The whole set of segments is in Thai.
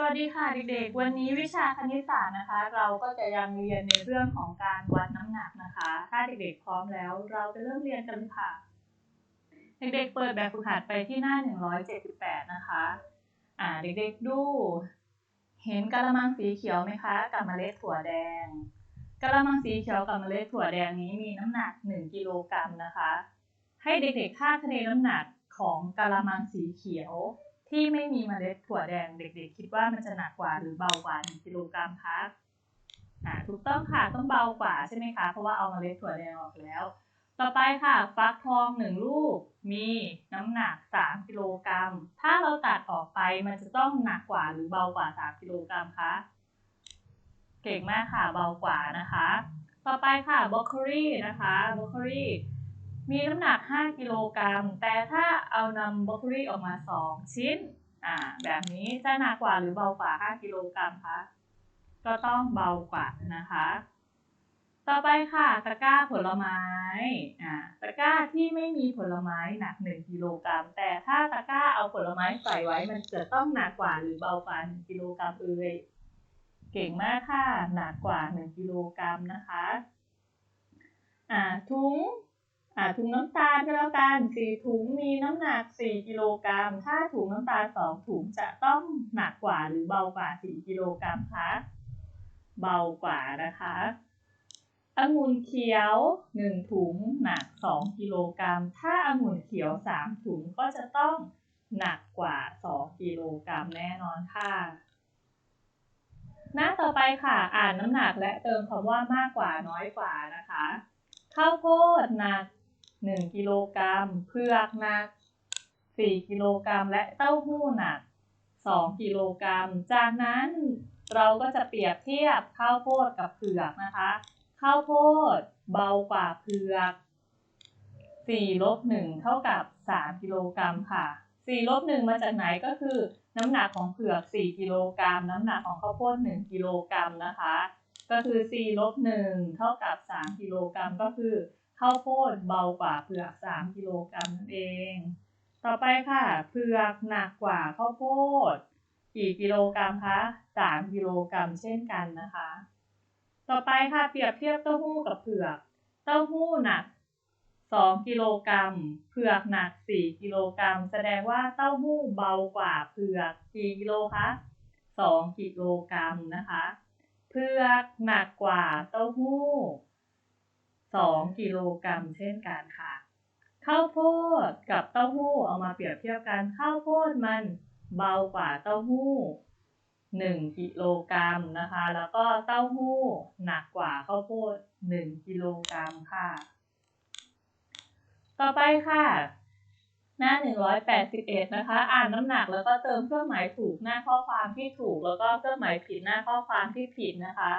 สวัสดีค่ะเด็กๆ วันนี้วิชาคณิตศาสตร์นะคะ เราก็จะยังเรียนในเรื่องของการวัดน้ำหนักนะคะ ถ้าเด็กๆพร้อมแล้วเราจะเริ่มเรียนกันค่ะ เด็กๆเปิดแบบฝึกหัดไปที่หน้า 178 นะคะ อ่าเด็กๆดู เห็นกะละมังสีเขียวไหมคะ กับเมล็ดถั่วแดงกะละมังสีเขียวกับเมล็ดถั่วแดงนี้มีน้ำหนัก 1 กิโลกรัมนะคะ ให้เด็กๆคาดคะเนน้ำหนักของกะละมังสีเขียว ที่ไม่มีเมล็ดถั่วแดงเด็กๆ คิดว่ามันจะหนักกว่าหรือเบากว่า1กิโลกรัมคะอ่าถูกต้องค่ะต้องเบากว่าใช่ไหมคะ เพราะว่าเอาเมล็ดถั่วแดงออกแล้ว ต่อไปค่ะฟักทองหนึ่งลูกมีน้ำหนัก 3กิโลกรัมถ้าเราตัดออกไปมันจะต้องหนักกว่าหรือเบากว่า 3กิโลกรัมคะเก่งมากค่ะเบากว่านะคะ ต่อไปค่ะบรอกโคลีนะคะบรอกโคลี มีน้ำหนัก 5 กิโลกรัม แต่ถ้าเอานำบรอกโคลีออกมา 2 ชิ้น อ่า แบบนี้จะหนักกว่าหรือเบากว่า 5 กิโลกรัมคะ ก็ต้องเบากว่านะคะ ต่อไปค่ะ ตะกร้าผลไม้ อ่า ตะกร้าที่ไม่มีผลไม้หนัก 1 กิโลกรัม แต่ถ้าตะกร้าเอาผลไม้ใส่ไว้ มันจะต้องหนักกว่าหรือเบากว่า 1 กิโลกรัมเอ่ย เก่งมากค่ะ หนักกว่า 1 กิโลกรัมนะคะ อ่า ถุง อ่าถุงน้ำตาลก็แล้วกันสี่ถุงมีน้ำหนัก 4 กิโลกรัม ถ้าถุงน้ำตาล2ถุงจะต้องหนักกว่าหรือเบากว่า 4 กิโลกรัมคะเบากว่านะคะองุ่นเขียว 1 ถุงหนัก 2 กิโลกรัม ถ้าองุ่นเขียว 3 ถุงก็จะต้องหนักกว่า 2 กิโลกรัมแน่นอนค่ะ หน้าต่อไปค่ะ อ่านน้ำหนักและเติมคำว่ามากกว่าน้อยกว่านะคะ ข้าวโพดหนัก 1กิโลกรัมเผือกหนัก 4 กิโลกรัมและเต้าหู้หนัก 2 กิโลกรัม จากนั้นเราก็จะเปรียบเทียบข้าวโพดกับเผือกนะคะ ข้าวโพดเบากว่าเผือก4ลบ1เท่ากับ 3 กิโลกรัมค่ะ4ลบ1มาจากไหนก็คือ น้ำหนักของเผือก 4 กิโลกรัม น้ำหนักของข้าวโพด 1 กิโลกรัมนะคะ ก็คือ4ลบ1เท่ากับ 3 กิโลกรัมก็คือ ข้าวโพดเบากว่าเผือก 3 กิโลกรัมนั่นเอง ต่อไปค่ะ เผือกหนักกว่าข้าวโพด กี่กิโลกรัมคะ 3 กิโลกรัมเช่นกันนะคะ ต่อไปค่ะเปรียบเทียบเต้าหู้กับเผือก เต้าหู้หนัก 2 กิโลกรัม เผือกหนัก 4 กิโลกรัม แสดงว่าเต้าหู้เบากว่าเผือกกี่กิโลคะ 2 กิโลกรัมนะคะ เผือกหนักกว่าเต้าหู้ 2 กิโลกรัมเช่นกันค่ะ ข้าวโพดกับเต้าหู้เอามาเปรียบเทียบกันข้าวโพดมันเบากว่าเต้าหู้ 1 กิโลกรัมนะคะ แล้วก็เต้าหู้หนักกว่าข้าวโพด 1 กิโลกรัมค่ะ ต่อไปค่ะ หน้า 181 นะคะ อ่านน้ำหนักแล้วก็เติมเครื่องหมายถูกหน้าข้อความที่ถูก แล้วก็เครื่องหมายผิดหน้าข้อความที่ผิดนะคะ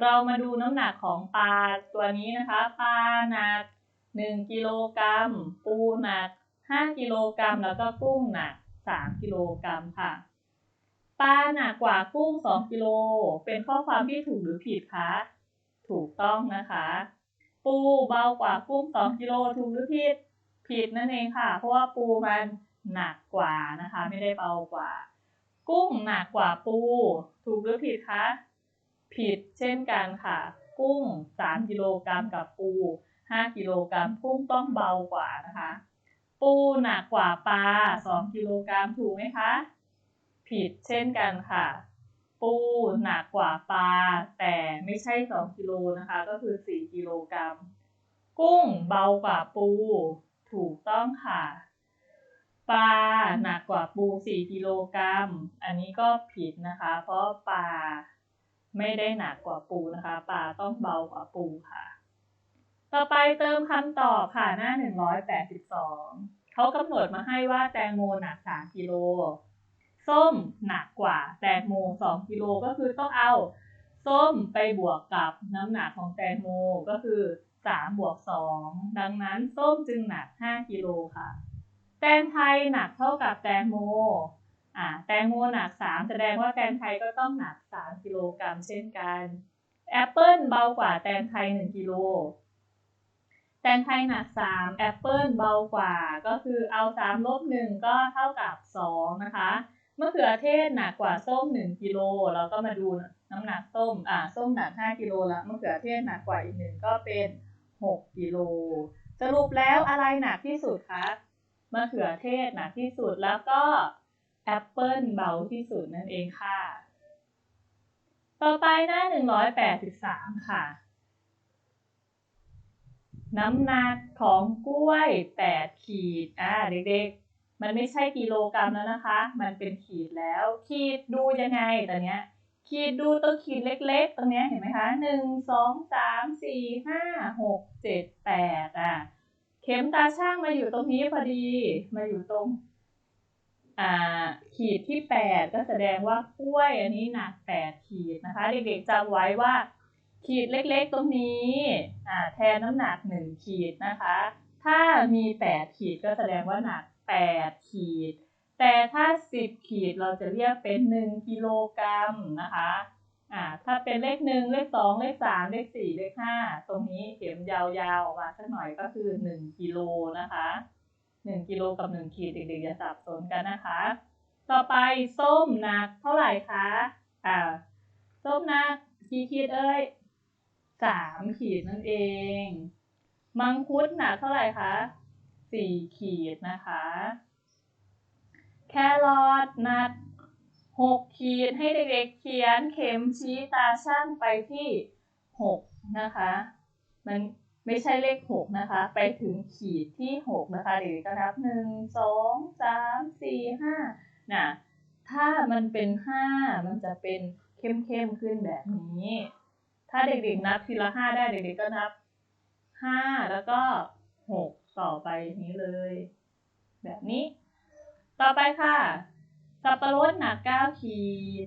เรามาดูน้ำหนักของปลาตัวนี้นะคะ ปลาหนัก 1กิโลกรัม ปูหนัก 5กิโลกรัม แล้วก็กุ้งหนัก 3กิโลกรัมค่ะ ปลาหนักกว่ากุ้ง 2กิโล เป็นข้อความที่ถูกหรือผิดคะ ถูกต้องนะคะ ปูเบากว่ากุ้ง 2กิโล ถูกหรือผิด ผิดนั่นเองค่ะ เพราะว่าปูมันหนักกว่านะคะ ไม่ได้เบากว่า กุ้งหนักกว่าปู ถูกหรือผิดคะ ผิดเช่นกันค่ะ กุ้ง 3 กิโลกรัมกับปู 5 กิโลกรัมกุ้งต้องเบากว่านะคะ ปูหนักกว่าปลา 2 กิโลกรัมถูกไหมคะ ผิดเช่นกันค่ะ ปูหนักกว่าปลา แต่ไม่ใช่ 2 กิโลนะคะ ก็คือ 4 กิโลกรัม กุ้งเบากว่าปู ถูกต้องค่ะปลาหนักกว่าปู 4 กิโลกรัม อันนี้ก็ผิดนะคะ เพราะปลา ไม่ได้หนักกว่าปูนะคะ ปลาต้องเบากว่าปูค่ะ ต่อไปเติมคำตอบค่ะหน้า 182 เขากำหนดมาให้ว่าแตงโมหนัก 3 กิโล ส้มหนักกว่าแตงโม 2 กิโลก็คือต้องเอา ส้มไปบวกกับน้ำหนักของแตงโมก็คือ 3 บวก 2 ดังนั้นส้มจึงหนัก 5 กิโลค่ะ แตงไทยหนักเท่ากับแตงโม อ่าแตงโมหนัก3แสดงว่าแตงไทยก็ต้องหนัก3กิโลกรัมเช่นกันแอปเปิลเบากว่าแตงไทย1กิโลแตงไทยหนัก3แอปเปิลเบากว่าก็คือเอา3ลบ1ก็เท่ากับ2นะคะเมะเขือเทศหนักกว่าส้มหนึ่งกิโลเราก็มาดูน้ำหนักส้มอ่าส้มหนักห้ากิโลแล้วมะเขือเทศหนักกว่าอีกหนึ่งก็เป็นหกกิโลสรุปแล้วอะไรหนักที่สุดคะมะเขือเทศหนักที่สุดแล้วก็ แอปเปิลเบาที่สุดนั่นเองค่ะ ต่อไปหน้าหนึ่งร้อยแปดสิบสามค่ะ น้ำหนักของกล้วยแปดขีด อ่าเด็กๆ มันไม่ใช่กิโลกรัมแล้วนะคะ มันเป็นขีดแล้ว ขีดดูยังไงตอนเนี้ยขีดดูตัวขีดเล็กๆ ตรงเนี้ยเห็นไหมคะหนึ่งสองสามสี่ห้าหกเจ็ดแปดอะ เข็มตาช่างมาอยู่ตรงนี้พอดี มาอยู่ตรง อ่าขีดที่แปดก็แสดงว่ากล้วยอันนี้หนักแปดขีดนะคะ เด็กๆจำไว้ว่า ขีดเล็กๆตรงนี้อ่าแทนน้ำหนักหนึ่งขีดนะคะ ถ้ามีแปดขีดก็แสดงว่าหนักแปดขีด แต่ถ้าสิบขีดเราจะเรียกเป็นหนึ่งกิโลกรัมนะคะอ่าถ้าเป็นเลขหนึ่งเลขสองเลขสามเลขสี่เลขห้าตรงนี้เข็มยาวๆออกมาสักหน่อยก็คือหนึ่งกิโลนะคะ หนึ่งกิโลกับหนึ่งขีดเด็กๆอย่าสับสนกันนะคะ ต่อไปส้มหนักเท่าไหร่คะอ่าส้มหนักกี่ขีดเอ้ยสามขีดนั่นเอง มังคุดหนักเท่าไหร่คะสี่ขีดนะคะ แครอทหนักหกขีดให้เด็กๆเขียนเข็มชี้ตาช่างไปที่หกนะคะ มัน ไม่ใช่เลขหกนะคะ ไปถึงขีดที่หกนะคะเด็กๆก็นับหนึ่งสองสามสี่ห้าน่ะถ้ามันเป็นห้ามันจะเป็นเข้มๆขึ้นแบบนี้ ถ้าเด็กๆนับทีละห้าได้เด็กๆก็นับห้าแล้วก็หกต่อไปนี้เลย แบบนี้ ต่อไปค่ะ สับปะรดหนักเก้าขีด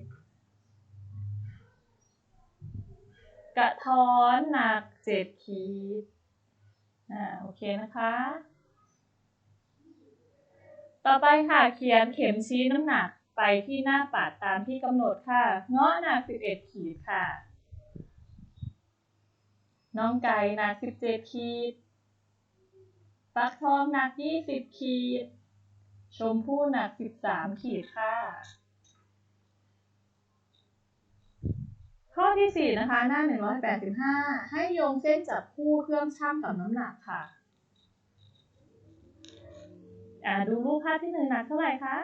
กระท้อนหนักเจ็ดขีดอ่าโอเคนะคะ ต่อไปค่ะเขียนเข็มชี้น้ำหนักไปที่หน้าปัดตามที่กำหนดค่ะ เงาะหนักสิบเอ็ดขีดค่ะ น้องไก่หนักสิบเจ็ดขีดฟักทองหนักยี่สิบขีด ชมพู่หนักสิบสามขีดค่ะ ข้อที่สี่นะคะ หน้าหนึ่งร้อยแปดสิบห้าให้โยงเส้นจับคู่เครื่องชั่งกับน้ำหนักค่ะดูรูปภาพที่หนึ่งหนักเท่าไหร่คะ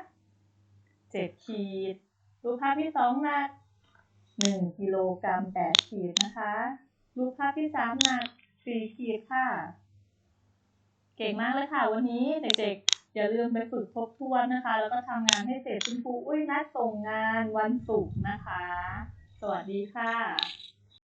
เจ็ดขีด รูปภาพที่สองหนักหนึ่งกิโลกรัมแปดขีดนะคะ รูปภาพที่สามหนักสี่ขีดค่ะ เก่งมากเลยค่ะวันนี้เด็กๆ อย่าลืมไปฝึกทบทวนนะคะ แล้วก็ทำงานให้เสร็จคุณครูอุ้ยนัดส่งงานวันศุกร์นะคะ สวัสดีค่ะ